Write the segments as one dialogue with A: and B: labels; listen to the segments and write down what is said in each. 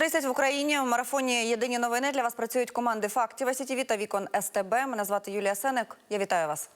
A: 6.30 в Україні в марафоні Єдині новини для вас працюють команди фактів СІТІВІ та вікон СТБ. Мене звати Юлія Сеник. Я вітаю вас.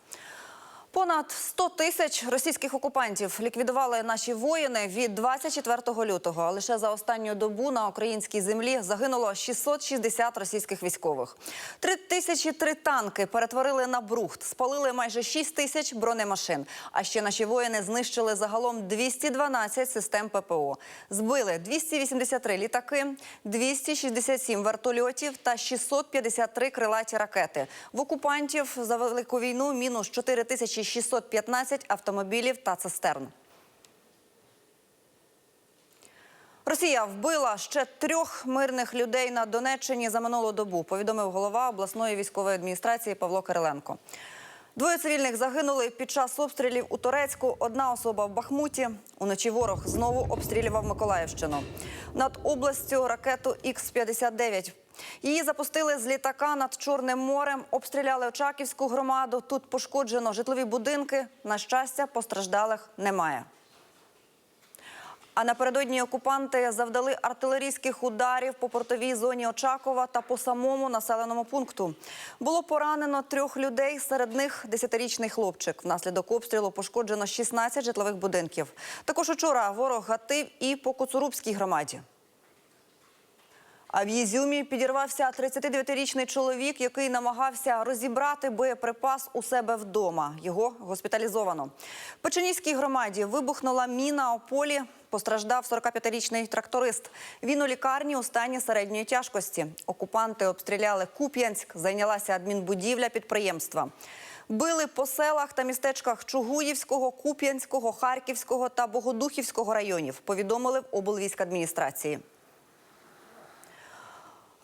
A: Понад 100 тисяч російських окупантів ліквідували наші воїни від 24 лютого. Лише за останню добу на українській землі загинуло 660 російських військових. Три тисячі три танки перетворили на брухт, спалили майже 6 тисяч бронемашин. А ще наші воїни знищили загалом 212 систем ППО. Збили 283 літаки, 267 вертольотів та 653 крилаті ракети. В окупантів за велику війну мінус 4615 автомобілів та цистерн. Росія вбила ще трьох мирних людей на Донеччині за минулу добу. Повідомив голова обласної військової адміністрації Павло Кириленко. Двоє цивільних загинули під час обстрілів у Турецьку. Одна особа в Бахмуті. Уночі ворог знову обстрілював Миколаївщину. Над областю ракету Х-59. Її запустили з літака над Чорним морем, обстріляли Очаківську громаду. Тут пошкоджено житлові будинки. На щастя, постраждалих немає. А напередодні окупанти завдали артилерійських ударів по портовій зоні Очакова та по самому населеному пункту. Було поранено трьох людей, серед них десятирічний хлопчик. Внаслідок обстрілу пошкоджено 16 житлових будинків. Також учора ворог гатив і по Коцурубській громаді. А в Єзюмі підірвався 39-річний чоловік, який намагався розібрати боєприпас у себе вдома. Його госпіталізовано. В Печеніській громаді вибухнула міна у полі. Постраждав 45-річний тракторист. Він у лікарні у стані середньої тяжкості. Окупанти обстріляли Куп'янськ, зайнялася адмінбудівля підприємства. Били по селах та містечках Чугуївського, Куп'янського, Харківського та Богодухівського районів. Повідомили в облвійськадміністрації.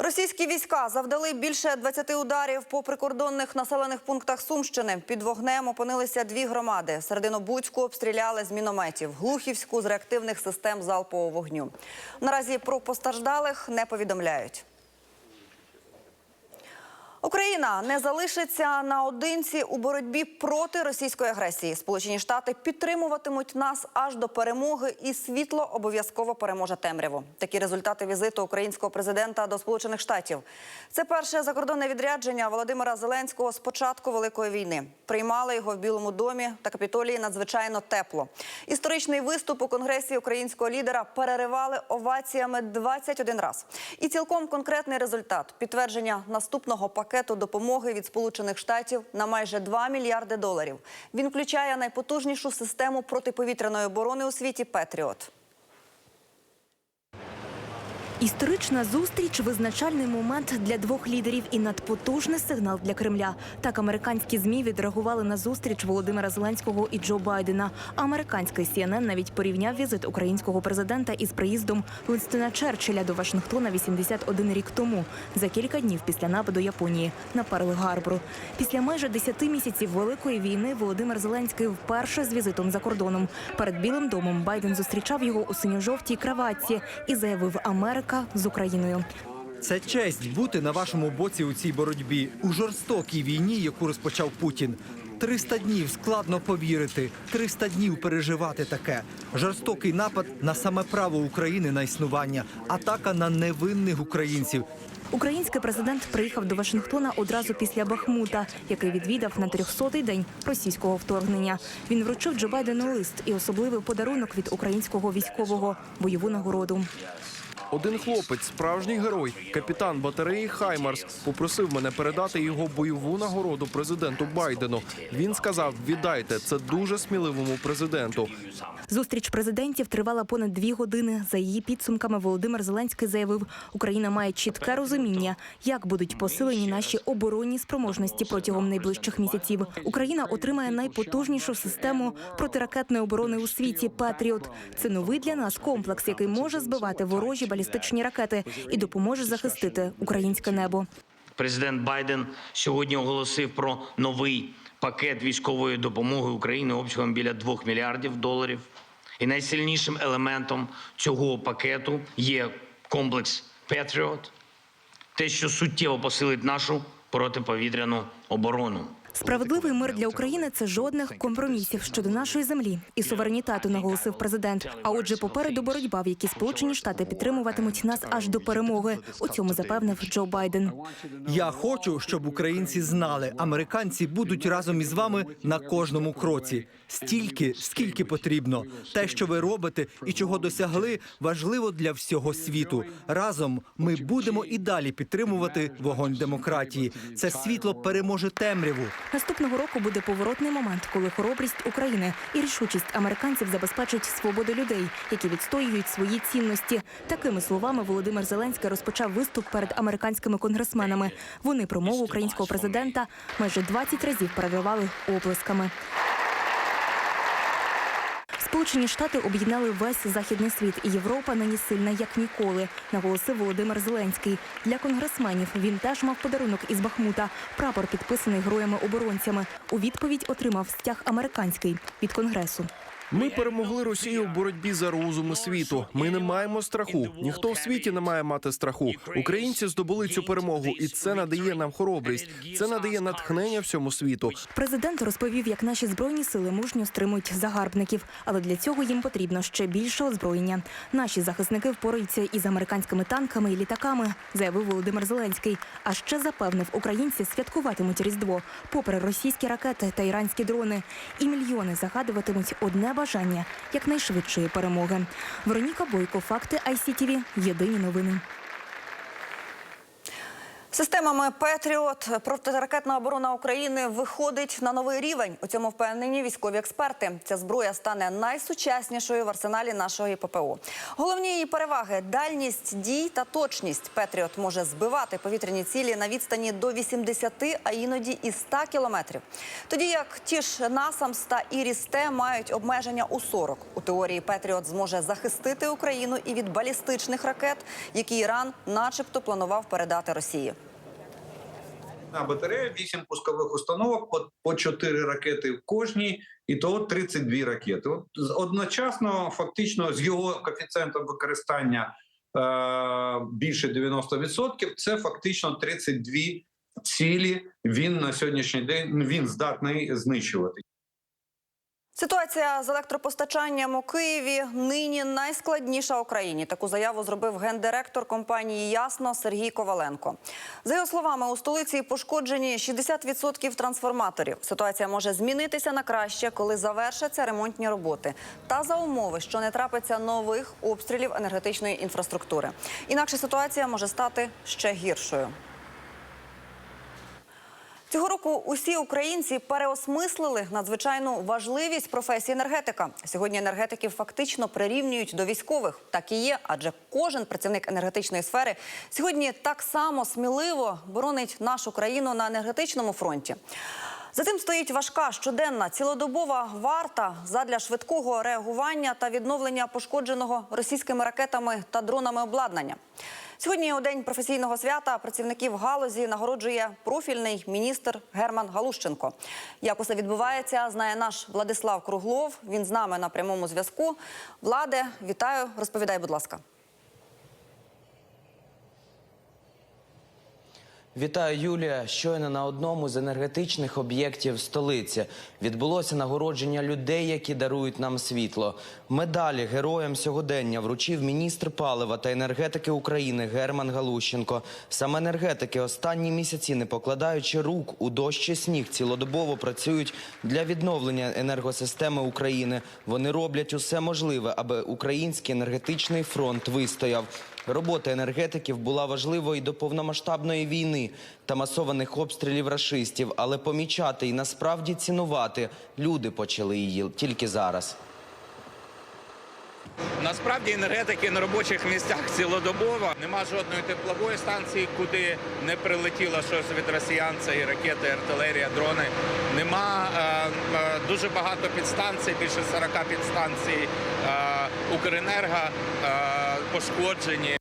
A: Російські війська завдали більше 20 ударів по прикордонних населених пунктах Сумщини. Під вогнем опинилися дві громади. Серединобудську обстріляли з мінометів, Глухівську з реактивних систем залпового вогню. Наразі про постраждалих не повідомляють. Україна не залишиться наодинці у боротьбі проти російської агресії. Сполучені Штати підтримуватимуть нас аж до перемоги, і світло обов'язково переможе темряву. Такі результати візиту українського президента до Сполучених Штатів. Це перше закордонне відрядження Володимира Зеленського з початку великої війни. Приймали його в Білому домі та капітолії надзвичайно тепло. Історичний виступ у конгресі українського лідера переривали оваціями 21 раз. І цілком конкретний результат підтвердження наступного пакету допомоги від Сполучених Штатів на майже 2 мільярди доларів. Він включає найпотужнішу систему протиповітряної оборони у світі Петріот.
B: Історична зустріч визначальний момент для двох лідерів і надпотужний сигнал для Кремля. Так американські змі відреагували на зустріч Володимира Зеленського і Джо Байдена. Американський CNN навіть порівняв візит українського президента із приїздом Вінстона Черчилля до Вашингтона 81 рік тому, за кілька днів після нападу Японії на Перл-Гарбору. Після майже 10 місяців великої війни Володимир Зеленський вперше з візитом за кордоном. Перед Білим домом Байден зустрічав його у синьо-жовтій краватці і заявив Америка з Україною.
C: Це честь бути на вашому боці у цій боротьбі у жорстокій війні, яку розпочав Путін. 300 днів складно повірити, 300 днів переживати таке. Жорстокий напад на саме право України на існування, атака на невинних українців.
B: Український президент приїхав до Вашингтона одразу після Бахмута, який відвідав на 300-й день російського вторгнення. Він вручив Джо Байдену лист і особливий подарунок від українського військового бойову нагороду.
D: Один хлопець, справжній герой, капітан батареї Хаймарс, попросив мене передати його бойову нагороду президенту Байдену. Він сказав: віддайте це дуже сміливому президенту.
B: Зустріч президентів тривала понад дві години. За її підсумками Володимир Зеленський заявив, Україна має чітке розуміння, як будуть посилені наші оборонні спроможності протягом найближчих місяців. Україна отримає найпотужнішу систему протиракетної оборони у світі Петріот. Це новий для нас комплекс, який може збивати ворожі балістичні ракети і допоможе захистити українське небо.
E: Президент Байден сьогодні оголосив про новий пакет військової допомоги Україні обсягом біля 2 мільярдів доларів. І найсильнішим елементом цього пакету є комплекс Петріот, те, що суттєво посилить нашу протиповітряну оборону.
B: Справедливий мир для України це жодних компромісів щодо нашої землі і суверенітету, наголосив президент. А отже, попереду боротьба, в якій Сполучені Штати підтримуватимуть нас аж до перемоги. У цьому запевнив Джо Байден.
C: Я хочу, щоб українці знали, американці будуть разом із вами на кожному кроці. Стільки, скільки потрібно. Те, що ви робите і чого досягли, важливо для всього світу. Разом ми будемо і далі підтримувати вогонь демократії. Це світло переможе темряву.
B: Наступного року буде поворотний момент, коли хоробрість України і рішучість американців забезпечать свободу людей, які відстоюють свої цінності. Такими словами Володимир Зеленський розпочав виступ перед американськими конгресменами. Вони промову українського президента майже 20 разів переривали оплесками. Сполучені Штати об'єднали весь західний світ, і Європа нині сильна як ніколи, наголосив Володимир Зеленський. Для конгресменів він теж мав подарунок із Бахмута. Прапор підписаний героями-оборонцями. У відповідь отримав стяг американський від конгресу.
D: Ми перемогли Росію в боротьбі за розуми світу. Ми не маємо страху. Ніхто в світі не має мати страху. Українці здобули цю перемогу, і це надає нам хоробрість. Це надає натхнення всьому світу.
B: Президент розповів, як наші збройні сили мужньо стримують загарбників, але для цього їм потрібно ще більше озброєння. Наші захисники впораються із американськими танками і літаками, заявив Володимир Зеленський. А ще запевнив, українці святкуватимуть різдво, попри російські ракети та іранські дрони. І мільйони загадуватимуть одне бажання якнайшвидшої перемоги. Вероніка Бойко, факти ICTV, Єдині новини.
A: Системами Петріот протиракетна оборона України виходить на новий рівень. У цьому впевнені військові експерти. Ця зброя стане найсучаснішою в арсеналі нашої ППО. Головні її переваги дальність дій та точність. Петріот може збивати повітряні цілі на відстані до 80, а іноді і 100 кілометрів. Тоді як ті ж Насамс та Іріс-Т мають обмеження у 40. У теорії Петріот зможе захистити Україну і від балістичних ракет, які Іран, начебто, планував передати Росії.
F: На батарея, 8 пускових установок по, по 4 ракети в кожній, і то 32 ракети. От одночасно, фактично, з його коефіцієнтом використання е, більше 90%, це фактично 32 цілі. Він на сьогоднішній день він здатний знищувати.
A: Ситуація з електропостачанням у Києві нині найскладніша в Україні. Таку заяву зробив гендиректор компанії Ясно Сергій Коваленко. За його словами, у столиці пошкоджені 60% трансформаторів. Ситуація може змінитися на краще, коли завершаться ремонтні роботи, та за умови, що не трапиться нових обстрілів енергетичної інфраструктури. Інакше ситуація може стати ще гіршою. Цього року усі українці переосмислили надзвичайну важливість професії енергетика. Сьогодні енергетиків фактично прирівнюють до військових. Так і є, адже кожен працівник енергетичної сфери сьогодні так само сміливо боронить нашу країну на енергетичному фронті. За цим стоїть важка щоденна цілодобова варта задля швидкого реагування та відновлення пошкодженого російськими ракетами та дронами обладнання. Сьогодні у день професійного свята працівників галузі нагороджує профільний міністр Герман Галущенко. Як усе відбувається, знає наш Владислав Круглов. Він з нами на прямому зв'язку. Владе, вітаю. Розповідай, будь ласка.
G: Вітаю, Юлія. Щойно на одному з енергетичних об'єктів столиці відбулося нагородження людей, які дарують нам світло. Медалі героям сьогодення вручив міністр палива та енергетики України Герман Галущенко. Саме енергетики останні місяці, не покладаючи рук у дощ і сніг, цілодобово працюють для відновлення енергосистеми України. Вони роблять усе можливе, аби український енергетичний фронт вистояв. Робота енергетиків була важливою до повномасштабної війни та масованих обстрілів рашистів, але помічати і насправді цінувати люди почали її тільки зараз.
H: Насправді енергетики на робочих місцях цілодобово. Нема жодної теплової станції, куди не прилетіло щось від росіян. Це і ракети, і артилерія, дрони. Нема е, е, дуже багато підстанцій, більше 40 підстанцій е, Укренерго е, пошкоджені.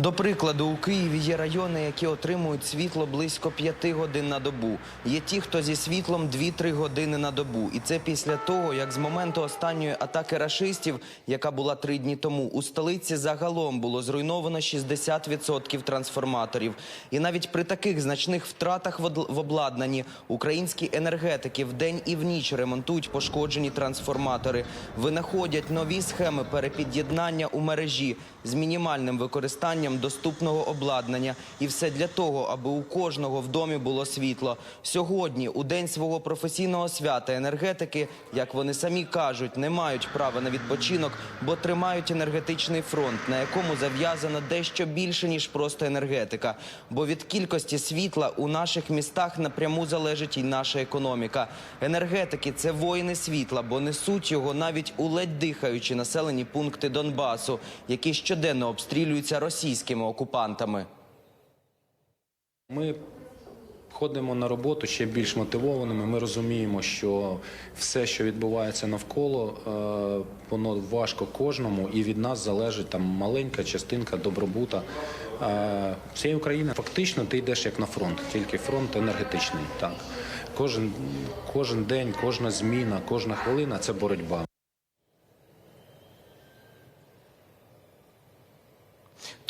G: До прикладу, у Києві є райони, які отримують світло близько 5 годин на добу. Є ті, хто зі світлом 2-3 години на добу. І це після того, як з моменту останньої атаки рашистів, яка була три дні тому, у столиці загалом було зруйновано 60% трансформаторів. І навіть при таких значних втратах в обладнанні українські енергетики вдень і в ніч ремонтують пошкоджені трансформатори, винаходять нові схеми перепід'єднання у мережі з мінімальним використанням доступного обладнання. І все для того, аби у кожного в домі було світло. Сьогодні, у день свого професійного свята, енергетики, як вони самі кажуть, не мають права на відпочинок, бо тримають енергетичний фронт, на якому зав'язано дещо більше ніж просто енергетика. Бо від кількості світла у наших містах напряму залежить і наша економіка. Енергетики це воїни світла, бо несуть його навіть у ледь дихаючі населені пункти Донбасу, які щоденно обстрілюються російськими окупантами.
I: Ми ходимо на роботу ще більш мотивованими. Ми розуміємо, що все, що відбувається навколо, е, воно важко кожному, і від нас залежить там маленька частинка добробута е, всієї України. Фактично, ти йдеш як на фронт, тільки фронт енергетичний. Так кожен, кожен день, кожна зміна, кожна хвилина це боротьба.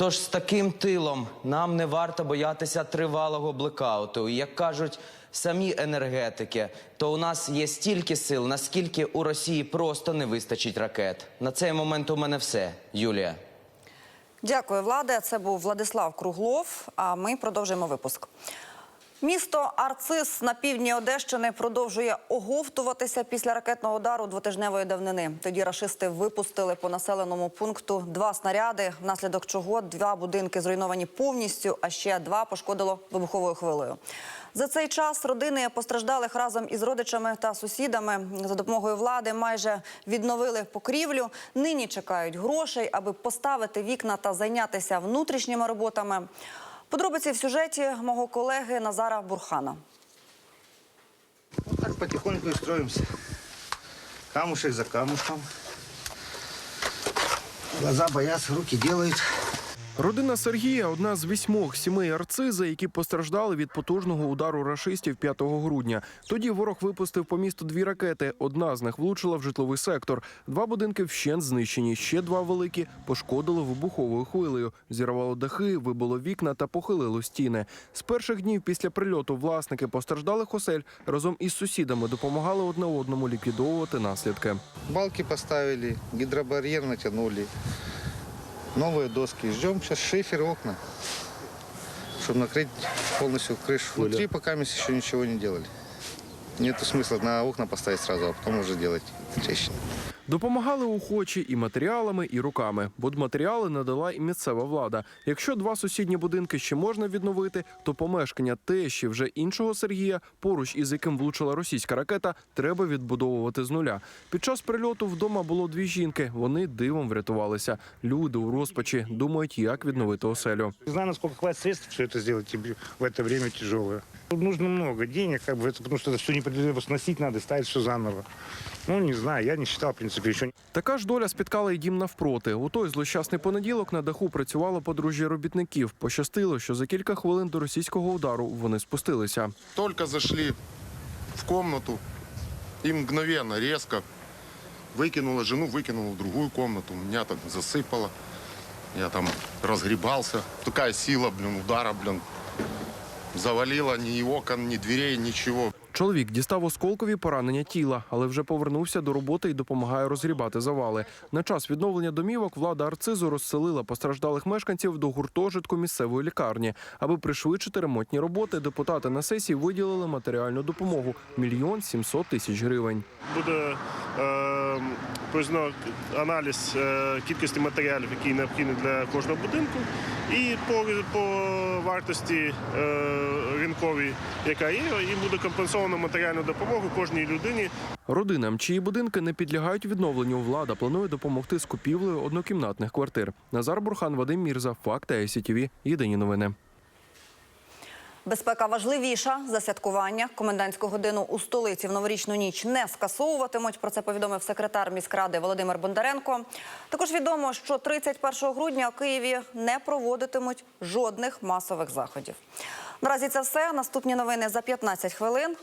G: Тож з таким тилом нам не варто боятися тривалого блекауту. І як кажуть самі енергетики, то у нас є стільки сил, наскільки у Росії просто не вистачить ракет. На цей момент у мене все, Юлія.
A: Дякую, Владе. Це був Владислав Круглов. А ми продовжуємо випуск. Місто Арцис на півдні Одещини продовжує оговтуватися після ракетного удару двотижневої давнини. Тоді рашисти випустили по населеному пункту два снаряди, внаслідок чого два будинки зруйновані повністю, а ще два пошкодило вибуховою хвилею. За цей час родини постраждалих разом із родичами та сусідами за допомогою влади майже відновили покрівлю. Нині чекають грошей, аби поставити вікна та зайнятися внутрішніми роботами. Подробиці в сюжеті мого колеги Назара Бурхана.
J: Так потихоньку і строїмося. Камушек за камушком. Глаза боятся, руки делают.
D: Родина Сергія одна з вісьмох сімей арциза, які постраждали від потужного удару рашистів 5 грудня. Тоді ворог випустив по місту дві ракети. Одна з них влучила в житловий сектор. Два будинки вщент знищені. Ще два великі пошкодило вибуховою хвилею. Зірвало дахи, вибило вікна та похилило стіни. З перших днів після прильоту власники постраждалих осель разом із сусідами допомагали одне одному ліквідовувати наслідки.
J: Балки поставили, гидробарьер натянули. Новые доски. Ждем сейчас шифер, окна, чтобы накрыть полностью крышу. Внутри пока мы еще ничего не делали. Нету смысла на окна поставить сразу, а потом уже делать трещины.
D: Допомагали охочі і матеріалами, і руками. Будматеріали надала і місцева влада. Якщо два сусідні будинки ще можна відновити, то помешкання тещі вже іншого Сергія, поруч із яким влучила російська ракета, треба відбудовувати з нуля. Під час прильоту вдома було дві жінки. Вони дивом врятувалися. Люди у розпачі думають, як відновити оселю.
K: Не знаю, насколько хватит средств все это сделать и в это время тяжелое. Тут нужно много денег, как бы это, потому что это все непредвидимо сносить надо, ставить все заново. Ну, не знаю, я не считал, в принципе, еще
D: Така ж доля спіткала й дім навпроти. У той злощасний понеділок на даху працювало подружжя робітників. Пощастило, що за кілька хвилин до російського удару вони спустилися.
L: Только зашли в комнату, и мгновенно, резко выкинула жену, выкинула в другую комнату. Меня так засыпало. Я там разгребался. Такая сила, блин, удара, блин. Завалила ни окон, ни дверей, ничего.
D: Чоловік дістав осколкові поранення тіла, але вже повернувся до роботи і допомагає розгрібати завали. На час відновлення домівок влада арцизу розселила постраждалих мешканців до гуртожитку місцевої лікарні. Аби пришвидшити ремонтні роботи, депутати на сесії виділили матеріальну допомогу мільйон сімсот тисяч гривень.
K: буде е, аналіз е, кількості матеріалів, які необхідні для кожного будинку, і по, по вартості е, ринковій, яка є, і буде компенсовано матеріальну допомогу кожній людині.
D: Родинам, чиї будинки не підлягають відновленню, влада планує допомогти з купівлею однокімнатних квартир. Назар Бурхан, Вадим Мірза, Факти СІТВ. Єдині новини.
A: Безпека важливіша за святкування. Комендантську годину у столиці в новорічну ніч не скасовуватимуть. Про це повідомив секретар міськради Володимир Бондаренко. Також відомо, що 31 грудня у Києві не проводитимуть жодних масових заходів. Наразі це все. Наступні новини за 15 хвилин.